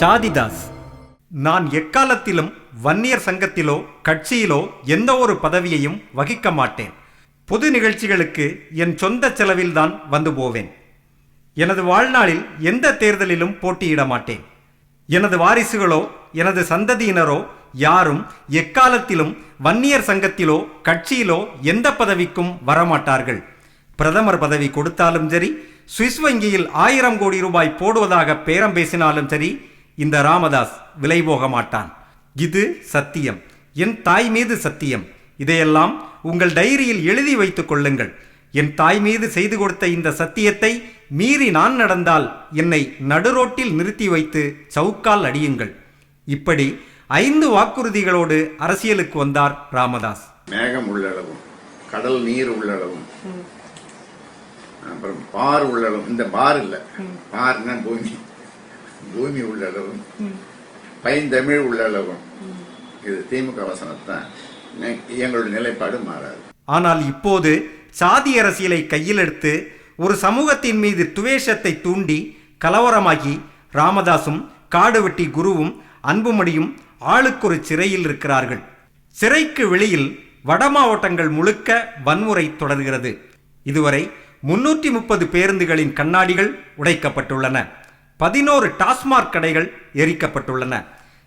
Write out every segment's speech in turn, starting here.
சாதிதாஸ். நான் எக்காலத்திலும் வன்னியர் சங்கத்திலோ கட்சியிலோ எந்த ஒரு பதவியையும் வகிக்க மாட்டேன். பொது நிகழ்ச்சிகளுக்கு என் சொந்த செலவில்தான் வந்து போவேன். எனது வாழ்நாளில் எந்த தேர்தலிலும் போட்டியிட மாட்டேன். எனது வாரிசுகளோ எனது சந்ததியினரோ யாரும் எக்காலத்திலும் வன்னியர் சங்கத்திலோ கட்சியிலோ எந்த பதவிக்கும் வரமாட்டார்கள். பிரதமர் பதவி கொடுத்தாலும் சரி சுவிஸ் வங்கியில் ஆயிரம் கோடி ரூபாய் போடுவதாக பேரம் பேசினாலும் சரி இந்த ராமதாஸ் விலை போக மாட்டான். இது சத்தியம். என் தாய் மீது சத்தியம். இதையெல்லாம் உங்கள் டைரியில் எழுதி வைத்துக் கொள்ளுங்கள். என் தாய் மீது செய்து கொடுத்த இந்த சத்தியத்தை மீறி நான் நடந்தால் என்னை நடுரோட்டில் நிறுத்தி வைத்து சவுக்கால் அடியுங்கள். இப்படி ஐந்து வாக்குறுதிகளோடு அரசியலுக்கு வந்தார் ராமதாஸ். மேகம் உள்ளளவும் கடல் நீர் உள்ளளவும் அப்புறம் பார் உள்ளளவும். இந்த பார் இல்ல. பார்னா பூமி பூமி உள்ளளவும் பைந்தமிழ் உள்ளளவும் இது திமுக வசனத்தான். எங்களுடைய நிலைப்பாடு மாறாது. ஆனால் இப்போது சாதி அரசியலை கையில் எடுத்து ஒரு சமூகத்தின் மீது துவேஷத்தை தூண்டி கலவரமாகி ராமதாசும் காடுவெட்டி குருவும் அன்புமணியும் ஆளுக்கொரு சிறையில் இருக்கிறார்கள். சிறைக்கு வெளியில் வட மாவட்டங்கள் முழுக்க வன்முறை தொடர்கிறது. இதுவரை முன்னூற்றி முப்பது பேருந்துகளின் கண்ணாடிகள் உடைக்கப்பட்டுள்ளன. பதினோரு டாஸ்மாக் கடைகள் எரிக்கப்பட்டுள்ளன.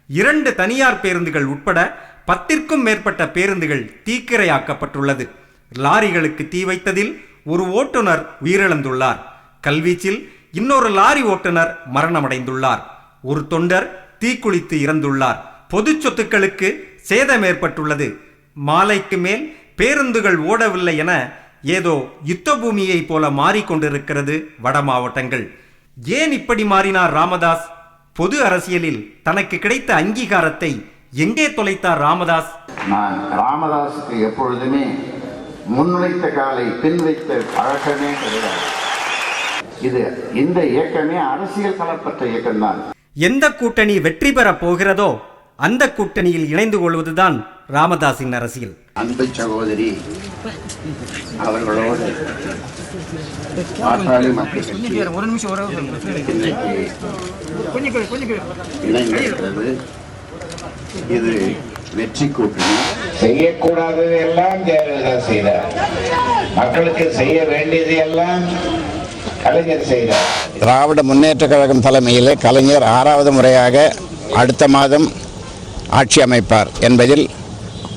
இரண்டு தனியார் பேருந்துகள் உட்பட பத்திற்கும் மேற்பட்ட பேருந்துகள் தீக்கிரையாக்கப்பட்டுள்ளது. லாரிகளுக்கு தீ வைத்ததில் ஒரு ஓட்டுநர் உயிரிழந்துள்ளார். கல்வீச்சில் இன்னொரு லாரி ஓட்டுநர் மரணமடைந்துள்ளார். ஒரு தொண்டர் தீக்குளித்து இறந்துள்ளார். பொது சொத்துக்களுக்கு சேதம் ஏற்பட்டுள்ளது. மாலைக்கு மேல் பேருந்துகள் ஓடவில்லை என ஏதோ யுத்த பூமியைப் போல மாறிக்கொண்டிருக்கிறது வட மாவட்டங்கள். ஏன் இப்படி மாறினார் ராமதாஸ்? பொது அரசியலில் தனக்கு கிடைத்த அங்கீகாரத்தை எங்கே தொலைத்தார் ராமதாஸ்? நான் ராமதாஸுக்கு எப்பொழுதுமே முன்வைத்த காலை பின் வைத்த பழக்கமே கிடையாது. இது இந்த இயக்கமே அரசியல் கலப்பற்ற இயக்கம்தான். எந்த கூட்டணி வெற்றி பெறப் போகிறதோ அந்த கூட்டணியில் இணைந்து கொள்வதுதான் ராமதாஸின் அரசியல். அன்பு சகோதரி அவர்களோடு பாட்டாளி மக்கள் கட்சி ஒரு நிமிஷம் ஒரு இணைந்திருக்கிறது இது வெற்றி கூட்டணி செய்யக்கூடாதது எல்லாம் ஜெயலலிதா செய்தார். மக்களுக்கு செய்ய வேண்டியது எல்லாம் கலைஞர் செய்தார். திராவிட முன்னேற்ற கழகம் தலைமையில் கலைஞர் ஆறாவது முறையாக அடுத்த மாதம் ஆட்சி அமைப்பார் என்பதில்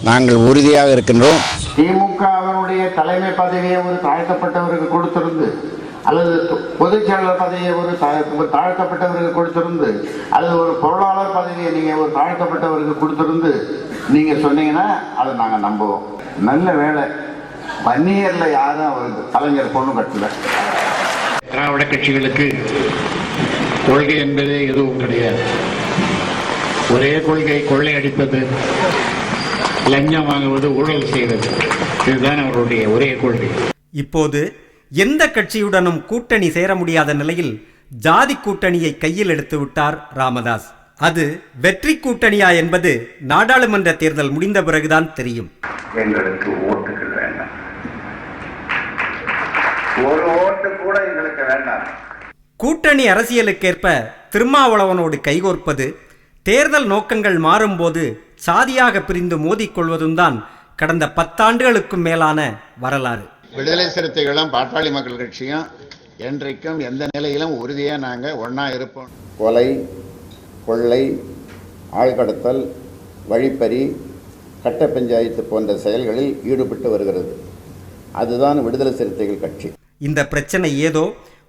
நாங்கள் உறுதியாக இருக்கின்றோம். திமுக அவருடைய தலைமை பதவியை ஒரு தாழ்த்தப்பட்டவருக்கு கொடுத்திருந்து அல்லது பொதுச் செயலாளர் பதவியை ஒரு தாழ்த்தப்பட்டவருக்கு கொடுத்திருந்து அல்லது ஒரு பொருளாளர் பதவியை நீங்க ஒரு தாழ்த்தப்பட்டவருக்கு கொடுத்திருந்து நீங்க சொன்னீங்கன்னா அதை நாங்க நம்புவோம். நல்ல வேலை. வன்னியர்ல யாரும் அவருக்கு கலைஞர் பொண்ணு கட்டல. திராவிட கட்சிகளுக்கு கொள்கை என்பதே எதுவும் கிடையாது. ஒரே கொள்கை கொள்ளையடிப்பது. லஞ்சம் வாங்குவது ஊழல் செய்வது இதுதான் அவருடைய ஒரே கொள்கை. இப்போது எந்த கட்சியுடனும் கூட்டணி சேர முடியாத நிலையில் ஜாதி கூட்டணியை கையில் எடுத்து விட்டார் ராமதாஸ். அது வெற்றி கூட்டணியா என்பது நாடாளுமன்ற தேர்தல் முடிந்த பிறகுதான் தெரியும். எங்களுக்கு ஓட்டுகள் வேண்டாம். ஒரு ஓட்டு கூட எங்களுக்கு வேண்டாம். கூட்டணி அரசியலுக்கேற்ப திருமாவளவனோடு கைகோர்ப்பது தேர்தல் நோக்கங்கள் மாறும்போது சாதியாக பிரிந்து மோதிக்கொள்வதும் தான் கடந்த பத்தாண்டுகளுக்கும் மேலான வரலாறு. விடுதலை சிறுத்தைகளும் பாட்டாளி மக்கள் கட்சியும் என்றைக்கும் எந்த நிலையிலும் உறுதியாக நாங்கள் ஒன்றா இருப்போம். கொலை கொள்ளை ஆழ்கடத்தல் வழிப்பறி கட்ட பஞ்சாயத்து போன்ற செயல்களில் ஈடுபட்டு வருகிறது. அதுதான் விடுதலை சிறுத்தைகள் கட்சி. இந்த பிரச்சனை ஏதோ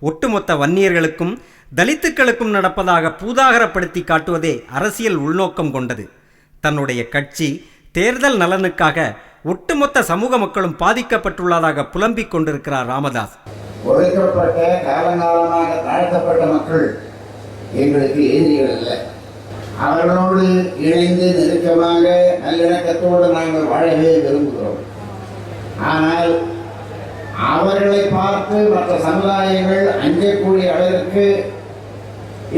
ஒட்டுமொத்த வன்னியர்களுக்கும் தலித்துக்களுக்கும் நடப்பதாக பூதாகரப்படுத்தி காட்டுவதே அரசியல் உள்நோக்கம் கொண்டது. தன்னுடைய கட்சி தேர்தல் நலனுக்காக ஒட்டுமொத்த சமூக மக்களும் பாதிக்கப்பட்டுள்ளதாக புலம்பிக் கொண்டிருக்கிறார் ராமதாஸ். ஒடுக்கப்பட்ட காலங்காலமாக தாழ்த்தப்பட்ட மக்கள் எங்களுக்கு எதிரிகள் அல்ல. அவர்களோடு இணைந்து நெருக்கமாக நல்லிணக்கத்தோடு நாங்கள் வாழவே விரும்புகிறோம். ஆனால் அவர்களை பார்த்து மற்ற சமுதாயங்கள் அஞ்சக்கூடிய அளவிற்கு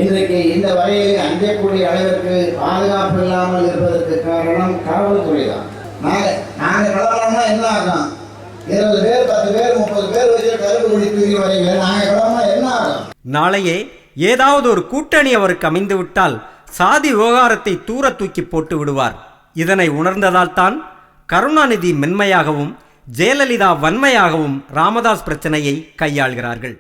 இன்றைக்கு இந்த வரையிலே அஞ்சக்கூடிய அளவிற்கு பாதுகாப்பு இல்லாமல் இருப்பதற்கு காரணம் காவல்துறை தான் நாங்கள் நாங்கள் கிளம்புறோம்னா என்ன ஆகும் இருபது பேர் பத்து பேர் முப்பது பேர் வச்சு கருப்பு குடி தூக்கி வரீங்க. நாங்கள் கிளம்புனா என்ன ஆகும் நாளையே ஏதாவது ஒரு கூட்டணி அவருக்கு அமைந்து விட்டால் சாதி விவகாரத்தை தூர தூக்கி போட்டு விடுவார். இதனை உணர்ந்ததால் தான் கருணாநிதி மென்மையாகவும் ஜெயலலிதா வன்மையாகவும் ராமதாஸ் பிரச்சனையை கையாள்கிறார்கள்.